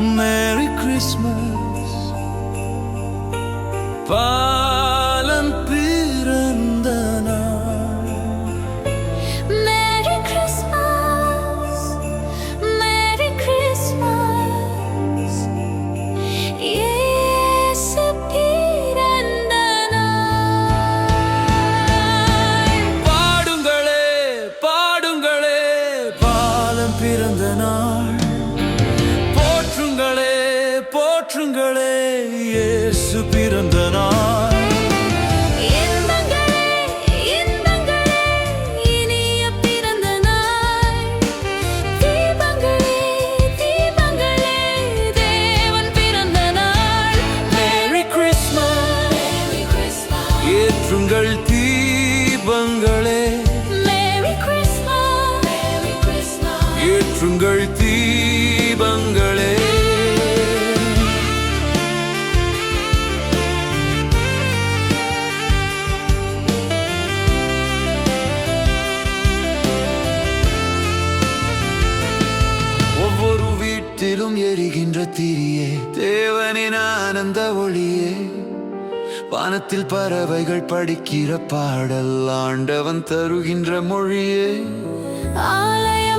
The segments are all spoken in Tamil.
Merry Christmas பாலன் பிறந்த Merry Christmas, Merry Christmas. இயேசு பிறந்த நாள். பாடுங்களே பாடுங்களே பாலன் பிறந்த நாள் தீபங்களே ஒவ்வொரு வீட்டிலும் எரிகின்ற திரியே தேவனின் ஆனந்த ஒளியே. வானத்தில் பறவைகள் படிக்கிற பாடல் ஆண்டவன் தருகின்ற மொழியே. ஆலய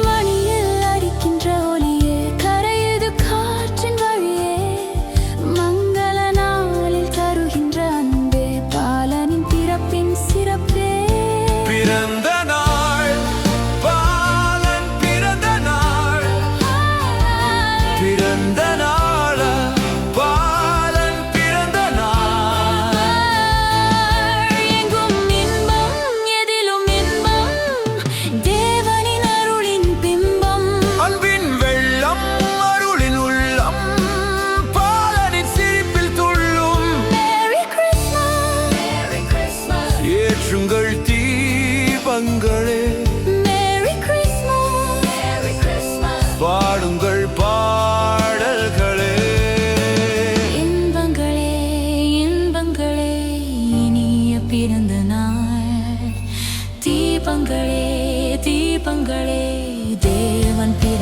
ஏற்றுங்கள் தீபங்களே. பாடுங்கள் பாடல்களே. இன்பங்களே இன்பங்களே இனிய பிறந்த நாள். தீபங்களே தீபங்களே தேவன் பிற